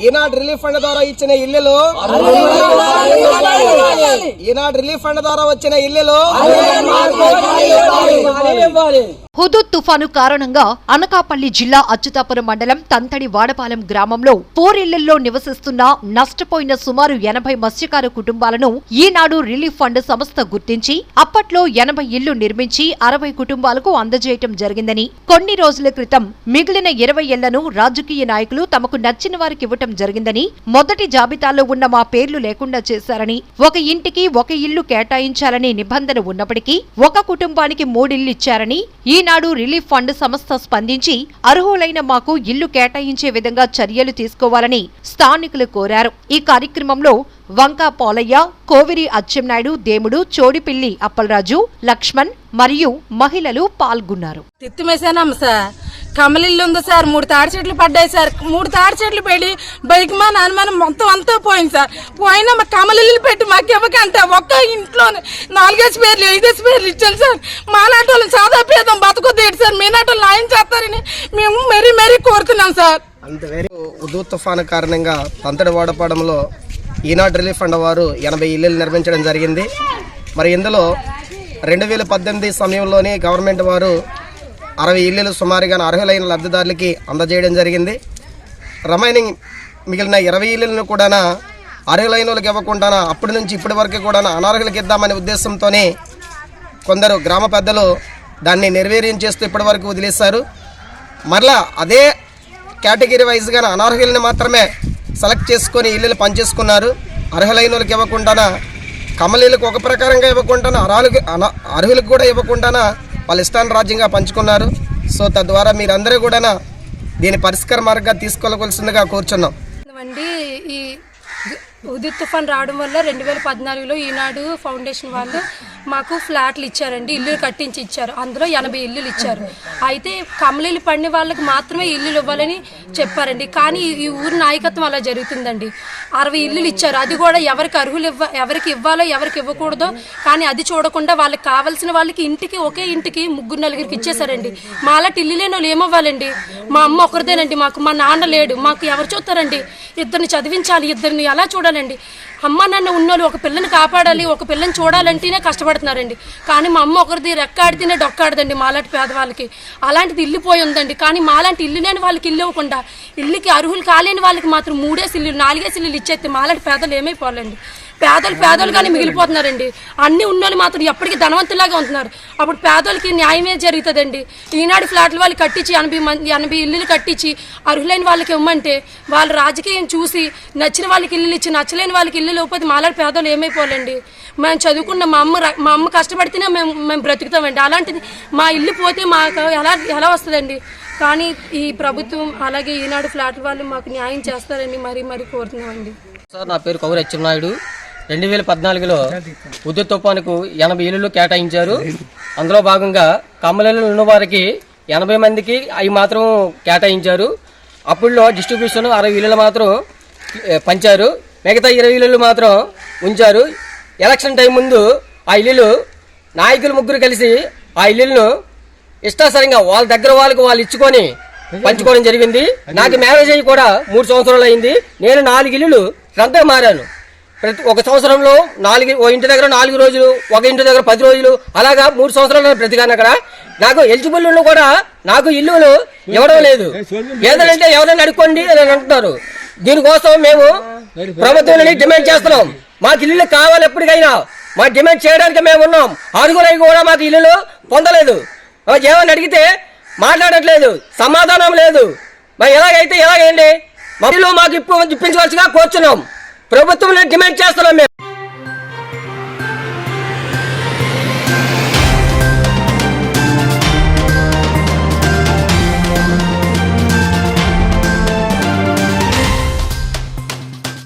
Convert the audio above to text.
ఈనాడు relief fund ద్వారా ఇచ్చిన ఇల్లులు ఈనాడు రిలీఫ్ ఫండ్ ద్వారా వచ్చిన ఇల్లులు హుదూద్ తుఫాను కారణంగా అనకాపల్లి జిల్లా అచ్యుతాపురం మండలం తంతడి వాడపాలెం గ్రామంలో పోరిళ్ళలో నివసిస్తున్న నష్టపోయిన సుమారు ఎనభై మత్స్యకార కుటుంబాలను ఈనాడు రిలీఫ్ ఫండ్ సంస్థ గుర్తించి అప్పట్లో ఎనభై ఇళ్ళు నిర్మించి అరవై కుటుంబాలకు అందజేయటం జరిగిందని. కొన్ని రోజుల క్రితం మిగిలిన ఇరవై ఇళ్ళను రాజకీయ నాయకులు తమకు నచ్చిన వారికి ఇవ్వటం జరిగిందని మొదటి జాబితాలో ఉన్న మా పేర్లు లేకుండా చేశారని ఒక ఇంటికి ఒక ఇల్లు కేటాయించాలనే నిబంధన ఉన్నప్పటికీ ఒక కుటుంబానికి మూడిళ్ళు ఇచ్చారని తమిళనాడు రిలీఫ్ ఫండ్ సంస్థ స్పందించి అర్హులైన మాకు ఇల్లు కేటాయించే విధంగా చర్యలు తీసుకోవాలని స్థానికులు కోరారు. ఈ కార్యక్రమంలో వంకా పోలయ్య కోవిరి అచ్చెన్నాయుడు దేముడు చోడిపిల్లి అప్పలరాజు లక్ష్మణ్ మరియు మహిళలు పాల్గొన్నారు. కమలిల్లు ఉంది సార్ మూడు తాడి చెట్లు పడ్డాయి సార్. మూడు తాడి చెట్లు పెట్టి బైక్ మా అనుమానం మొత్తం అంతా పోయింది సార్. పోయినా మా కమలిల్లు పెట్టి మాకు ఇవ్వకంటే. ఒక్క ఇంట్లోనే నాలుగేసి పేర్లు ఐదేసి పేర్లు ఇచ్చాను సార్. మాలాంటి వాళ్ళని సాదా పేదం బతుకుద్దేటి సార్. మీనాటి వాళ్ళు న్యాయం చేస్తారని మేము మరీ మరీ కోరుతున్నాం సార్. ఉదూ తుఫాను కారణంగా తంతడి వాడపాడంలో ఈనాడు రిలీఫ్ ఫండ్ వారు ఎనభై ఇల్లులు నిర్మించడం జరిగింది. మరి ఇందులో రెండు వేల పద్దెనిమిది సమయంలోనే గవర్నమెంట్ వారు అరవై ఇల్లులు సుమారుగా అర్హులైన లబ్ధిదారులకి అందజేయడం జరిగింది. రిమైనింగ్ మిగిలిన ఇరవై ఇల్లులను కూడా అర్హులైన వాళ్ళకి ఇవ్వకుండా అప్పటి నుంచి ఇప్పటి వరకు కూడా అనర్హులకి ఇద్దామనే ఉద్దేశంతోనే కొందరు గ్రామ పెద్దలు దాన్ని నిర్వీర్యం చేస్తూ ఇప్పటి వరకు వదిలేశారు. మరలా అదే కేటగిరీ వైజ్గా అనర్హులని మాత్రమే సెలెక్ట్ చేసుకొని ఇల్లులు పనిచేసుకున్నారు. అర్హులైన వాళ్ళకి ఇవ్వకుండా కమలీలకు ఒక ప్రకారంగా ఇవ్వకుండా అర్హులకు అన- అర్హులకు కూడా ఇవ్వకుండా వాళ్ళ ఇష్టాన్ని రాజ్యంగా పంచుకున్నారు సో తద్వారా మీరందరూ కూడా దీని పరిష్కార మార్గంగా తీసుకోవాల్సిందిగా కూర్చున్నాం అండి ఈ ఉదిత్ తుఫాన్ రావడం వల్ల రెండు వేల పద్నాలుగులో ఈనాడు ఫౌండేషన్ వాళ్ళు మాకు ఫ్లాట్లు ఇచ్చారండి ఇల్లు కట్టించి ఇచ్చారు. అందులో ఎనభై ఇల్లులు ఇచ్చారు. అయితే కమలీలు పడిన వాళ్ళకి మాత్రమే ఇల్లులు ఇవ్వాలని చెప్పారండి. కానీ ఈ- ఊరి ఊరు నాయకత్వం అలా జరుగుతుందండి. అరవై ఇల్లులు ఇచ్చారు. అది కూడా ఎవరికి అర్హులు ఇవ్వ ఎవరికి ఇవ్వాలో ఎవరికి ఇవ్వకూడదో కానీ అది చూడకుండా వాళ్ళకి కావాల్సిన వాళ్ళకి ఇంటికి ఒకే ఇంటికి ముగ్గురు నలుగురికి ఇచ్చేసారండి మాలాంటి ఇల్లు లేని వాళ్ళు ఏమవ్వాలండి? మా అమ్మ ఒకరిదేనండి మాకు. మా నాన్న లేడు. మాకు ఎవరు చూస్తారండి? ఇద్దరిని చదివించాలి ఇద్దరిని ఎలా చూడాలండి? అమ్మ నాన్న ఉన్నోళ్ళు ఒక పిల్లని కాపాడాలి ఒక పిల్లని చూడాలంటేనే కష్టపడుతున్నారండి కానీ మా అమ్మ ఒకరిది రెక్కాడితేనే డొక్కాడదండి మాలాంటి పేదవాళ్ళకి. అలాంటిది ఇల్లు పోయి ఉందండి. కానీ మాలాంటి ఇల్లు లేని వాళ్ళకి ఇల్లు ఇవ్వకుండా ఇల్లుకి అర్హులు కాలేని వాళ్ళకి మాత్రం మూడేసి సిల్లు నాలుగేసి ఇల్లు ఇచ్చేస్తే మాలాంటి పేదలు ఏమైపోవాలండి. పేదలు పేదలుగానే మిగిలిపోతున్నారండి. అన్ని ఉన్నోళ్ళు మాత్రం ఎప్పటికీ ధనవంతులాగా ఉంటున్నారు. అప్పుడు పేదోళ్ళకి న్యాయమే జరుగుతుందండి? ఈనాడు ఫ్లాట్ల వాళ్ళు కట్టించి ఎనభై మంది ఎనభై ఇల్లులు కట్టించి అర్హులైన వాళ్ళకి ఇవ్వమంటే వాళ్ళు రాజకీయం చూసి నచ్చిన వాళ్ళకి ఇల్లులు ఇచ్చి నచ్చలేని వాళ్ళకి ఇల్లు లేకపోతే మాలాడి పేదలు ఏమైపోవాలండి? మేము చదువుకున్న మా అమ్మ మా అమ్మ కష్టపడితేనే మేము మేము బ్రతుకుతామండి. అలాంటిది మా ఇల్లు పోతే మాకు ఎలా ఎలా వస్తుందండి? కానీ ఈ ప్రభుత్వం అలాగే ఈనాడు ఫ్లాట్ వాళ్ళు మాకు న్యాయం చేస్తారని మరీ మరీ కోరుతున్నామండి. సార్ నా పేరు కౌరి నాయుడు. రెండు వేల పద్నాలుగులో ఉద్యోగ తుఫానుకు ఎనభై ఇళ్ళు కేటాయించారు. అందులో భాగంగా కమ్మలలో ఉన్న వారికి ఎనభై మందికి అవి మాత్రం కేటాయించారు. అప్పుడులో డిస్ట్రిబ్యూషన్ అరవై ఇళ్ళు మాత్రం పంచారు. మిగతా ఇరవై ఇళ్ళు మాత్రం ఉంచారు. ఎలక్షన్ టైం ముందు ఆ ఇల్లులు నాయకులు ముగ్గురు కలిసి ఆ ఇల్లులను ఇష్టాసరంగా వాళ్ళ దగ్గర వాళ్ళకు వాళ్ళు ఇచ్చుకొని పంచుకోవడం జరిగింది. నాకు మ్యారేజ్ అయ్యి కూడా మూడు సంవత్సరాలు అయింది. నేను నాలుగు ఇల్లులు శ్రద్ధగా మారాను. ప్రతి ఒక సంవత్సరంలో నాలుగు ఓ ఇంటి దగ్గర నాలుగు రోజులు ఒక ఇంటి దగ్గర పది రోజులు అలాగా మూడు సంవత్సరాలు ప్రతిగాను అక్కడ. నాకు ఎలిజిబుల్ ఉన్న కూడా నాకు ఇల్లులు ఇవ్వడం లేదు. ఏదంటే ఎవరైనా అడుక్కోండి అని అంటున్నారు. దీనికోసం మేము ప్రభుత్వాన్ని డిమాండ్ చేస్తున్నాం. మాకు ఇల్లు కావాలి ఎప్పటికైనా. మా డిమాండ్ చేయడానికి మేము ఉన్నాం. ఆరుగురై కూడా మాకు ఇల్లులు పొందలేదు. ఆ, ఏమని అడిగితే మాట్లాడట్లేదు. సమాధానం లేదు. మరి ఎలాగైతే ఎలాగండి మా ఇల్లు మాకు ఇప్పు ఇప్పించవలసిగా కోరుచున్నాం. ప్రభుత్వం డిమాండ్ చేస్తున్నాం మేము.